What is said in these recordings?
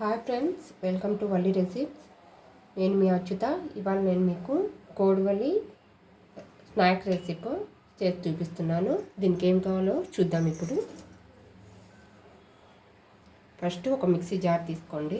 Hi friends welcome to Valli recipes నేను మీ అచ్యుత. ఇవాళ నేను మీకు కోడివల్లి స్నాక్ రెసిప్ చేసి చూపిస్తున్నాను. దీనికి ఏం కావాలో చూద్దాం ఇప్పుడు. ఫస్ట్ ఒక మిక్సీ జార్ తీసుకోండి.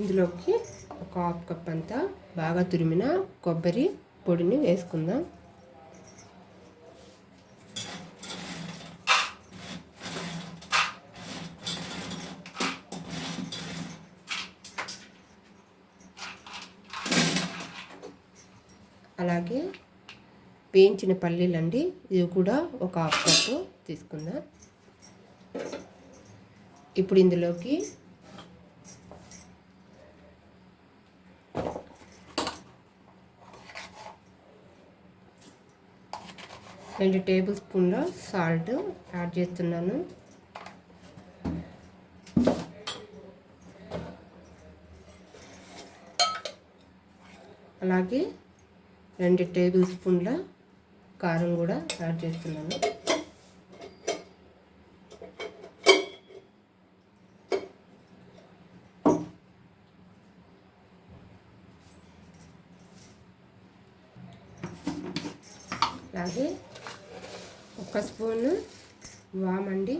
ఇందులోకి ఒక హాఫ్ కప్ అంతా బాగా తురిమిన కొబ్బరి పొడిని వేసుకుందాం. అలాగే వేయించిన పల్లీలండి ఇది కూడా ఒక హాఫ్ కప్పు తీసుకుందాం. ఇప్పుడు ఇందులోకి రెండు టేబుల్ స్పూన్ల సాల్ట్ యాడ్ చేస్తున్నాను. అలాగే రెండు టేబుల్ స్పూన్ల కారం కూడా యాడ్ చేస్తున్నాను. అలాగే ఒక స్పూను వామండి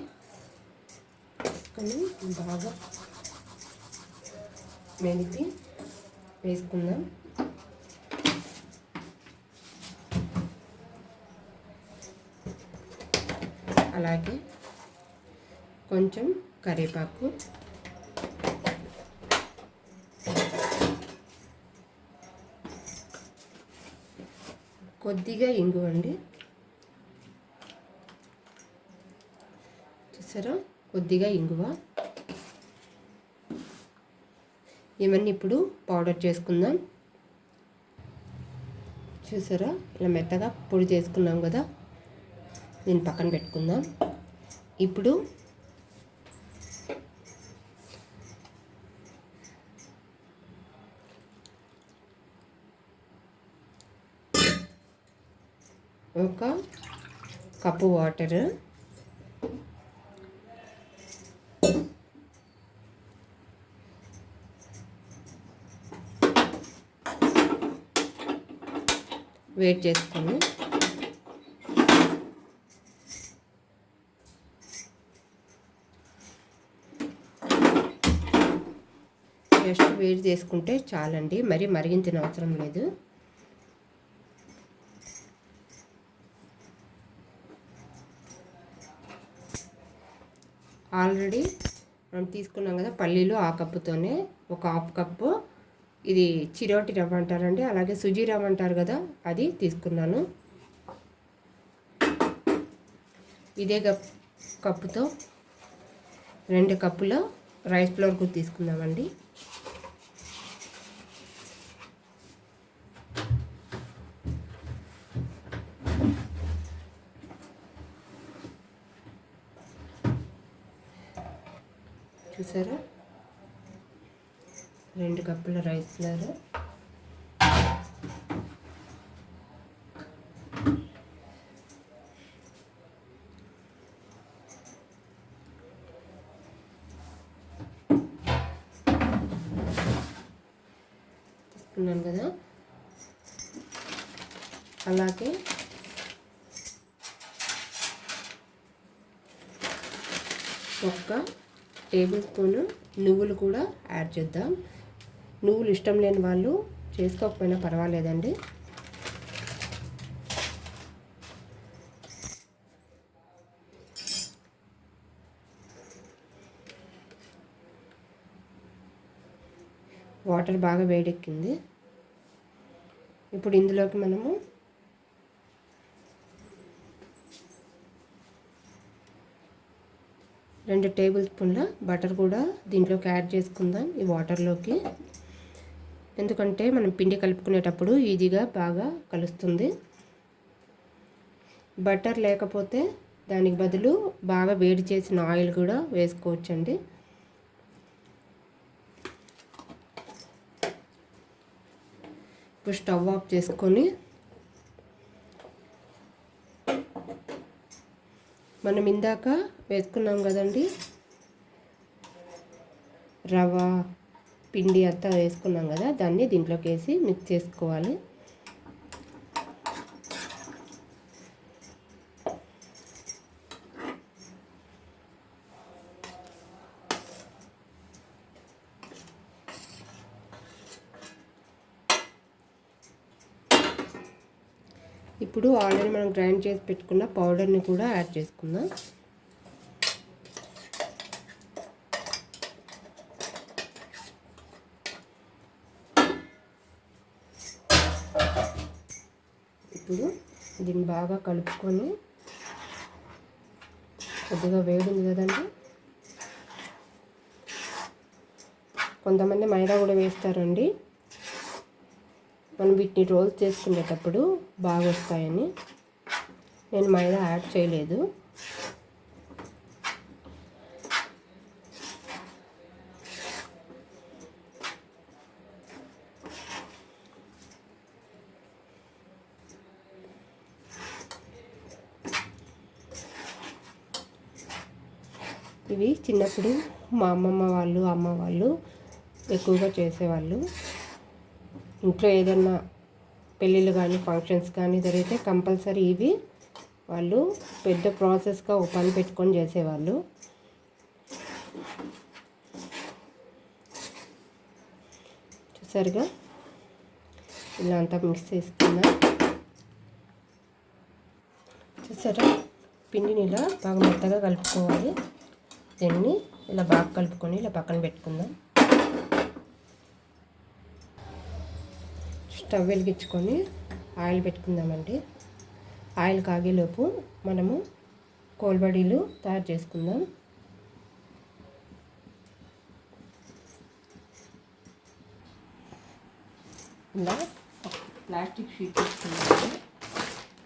కొన్ని బాగా మెలిపి వేసుకుందాం. అలాగే కొంచెం కరివేపాకు. కొద్దిగా ఇంగువండి చూసారా కొద్దిగా ఇంగువ. ఇవన్నీ ఇప్పుడు పౌడర్ చేసుకుందాం. చూసారా? ఇలా మెత్తగా పొడి చేసుకున్నాం కదా? దీన్ని పక్కన పెట్టుకుందాం. ఇప్పుడు ఒక కప్పు వాటర్. వేట్ చేసుకుని జస్ట్ వేడి చేసుకుంటే చాలండి. మరి మరిగించిన అవసరం లేదు. ఆల్రెడీ మనం తీసుకున్నాం కదా పల్లీలు ఆ కప్పుతోనే ఒక హాఫ్ కప్పు ఇది చిరోటి రవ్వ అంటారండి. అలాగే సుజీ రవ్వ అంటారు కదా అది తీసుకున్నాను. ఇదే కప్ కప్పుతో రెండు కప్పుల రైస్ ఫ్లోర్ కూడా తీసుకుందామండి చూసారా రెండు కప్పుల తీసుకున్నాను కదా. అలాగే ఒక్క టేబుల్ స్పూను నువ్వులు కూడా యాడ్ చేద్దాం. నువ్వులు ఇష్టం లేని వాళ్ళు చేసుకోకపోయినా పర్వాలేదండి. వాటర్ బాగా వేడెక్కింది. ఇప్పుడు ఇందులోకి మనము రెండు టేబుల్ స్పూన్ల బటర్ కూడా దీంట్లోకి యాడ్ చేసుకుందాం ఈ వాటర్లోకి. ఎందుకంటే మనం పిండి కలుపుకునేటప్పుడు ఈజీగా బాగా కలుస్తుంది. బటర్ లేకపోతే దానికి బదులు బాగా వేడి చేసిన ఆయిల్ కూడా వేసుకోవచ్చండి. ఇప్పుడు స్టవ్ ఆఫ్ చేసుకొని మనం ఇందాక వేసుకున్నాం కదండి రవ పిండి అంతా వేసుకున్నాం కదా దాన్ని దీంట్లోకి వేసి మిక్స్ చేసుకోవాలి. ఇప్పుడు ఆల్రెడీ మనం గ్రైండ్ చేసి పెట్టుకున్న పౌడర్ని కూడా యాడ్ చేసుకుందాం. దీన్ని బాగా కలుపుకొని కొద్దిగా వేడింది కదండి. కొంతమంది మైదా కూడా వేస్తారండి. మనం వీటిని రోల్స్ చేసుకునేటప్పుడు బాగా వస్తాయని. నేను మైదా యాడ్ చేయలేదు. ఇవి చిన్నప్పుడు మా అమ్మమ్మ వాళ్ళు అమ్మ వాళ్ళు ఎక్కువగా చేసేవాళ్ళు. ఇంట్లో ఏదన్నా పెళ్ళిళ్ళు కానీ ఫంక్షన్స్ కానీ జరిగితే కంపల్సరీ ఇవి వాళ్ళు పెద్ద ప్రాసెస్గా ఒక పని పెట్టుకొని చేసేవాళ్ళు. చూసారుగా? ఇలా అంతా మిక్స్ చేసుకున్నా. చూసారా? పిండిని ఇలా బాగా మెత్తగా కలుపుకోవాలి. దీన్ని ఇలా బాగా కలుపుకొని ఇలా పక్కన పెట్టుకుందాం. స్టవ్ వెలిగించుకొని ఆయిల్ పెట్టుకుందామండి. ఆయిల్ కాగేలోపు మనము కోల్బడీలు తయారు చేసుకుందాం. ఇలా ప్లాస్టిక్ షీట్ తీసుకున్నాము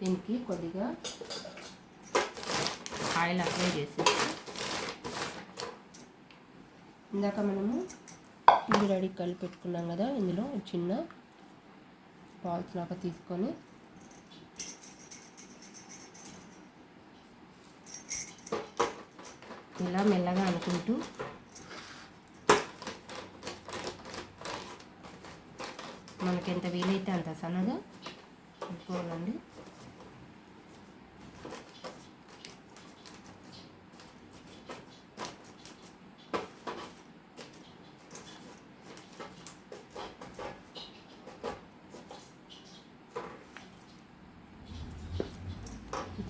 దీనికి కొద్దిగా ఆయిల్ అప్లై చేసేసి ఇందాక మనము పిండి రెడీ కలిపి పెట్టుకున్నాం కదా ఇందులో చిన్న బాల్స్ లాగా తీసుకొని ఇలా మెల్లగా అనుకుంటూ మనకి ఎంత వీలైతే అంత సన్నగా అనుకోవాలండి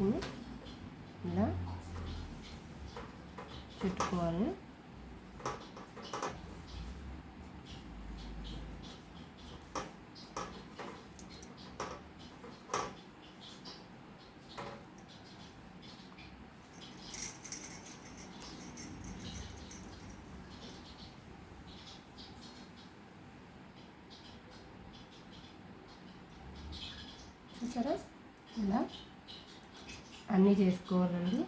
వీటిని ఇలా చుట్టుకోవాలి చూసారా ఇలా అన్నీ చేసుకోవాలండి.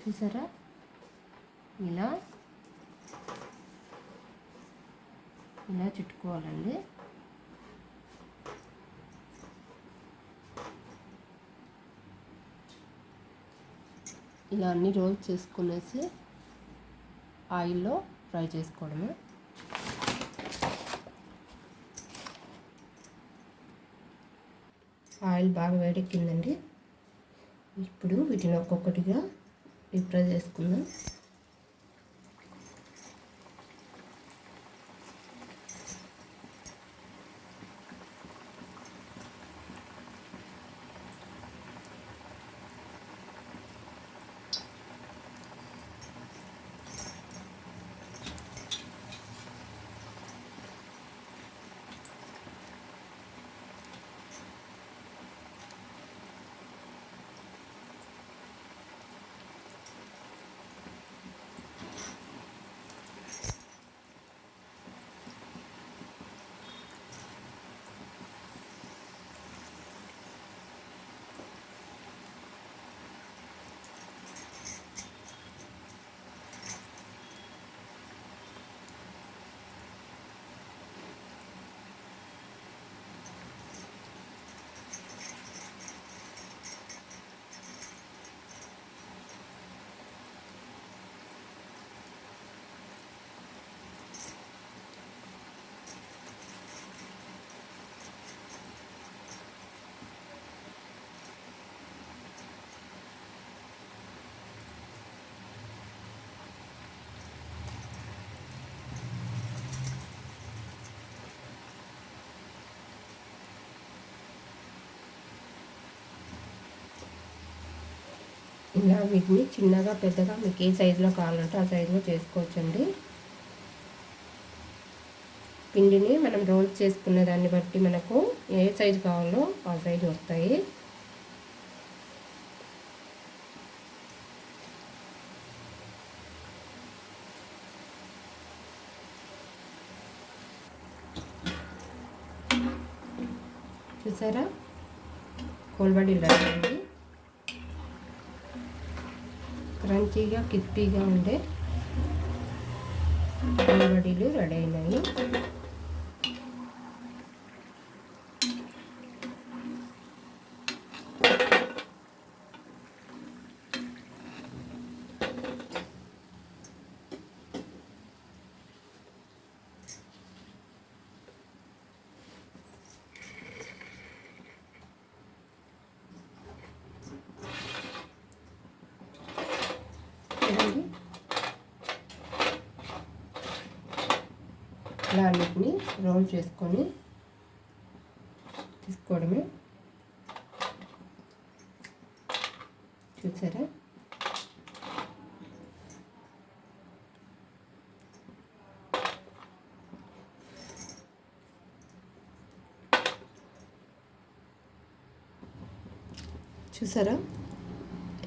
చూసారా? ఇలా. ఇలా చుట్టుకోవాలండి. ఇలా అన్ని రోల్ చేసుకునేసి ఆయిల్లో ఫ్రై చేసుకోవడమే. ఆయిల్ బాగా వేడెక్కిందండి. ఇప్పుడు వీటిని ఒక్కొక్కటిగా ప్రిపేర్ చేసుకుందాం. ఇలా వీటిని చిన్నగా పెద్దగా మీకు ఏ సైజులో కావాలంటే ఆ సైజులో చేసుకోవచ్చండి. పిండిని మనం రోల్స్ చేసుకునే దాన్ని బట్టి మనకు ఏ సైజు కావాలో ఆ సైజు వస్తాయి. చూసారా? కోల్బడి ఇలా క్రంచీగా క్రిస్పీగా ఉండే కోల్బడీలు రెడీ అయినాయి ఇలా అన్నిటిని రోల్ చేసుకొని తీసుకోవడమే. చూసారా? చూసారా?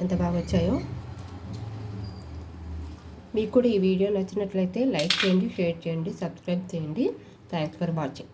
ఎంత బాగా వచ్చాయో? మీకు కూడా ఈ వీడియో నచ్చినట్లయితే లైక్ చేయండి షేర్ చేయండి సబ్స్క్రైబ్ చేయండి. Thanks for watching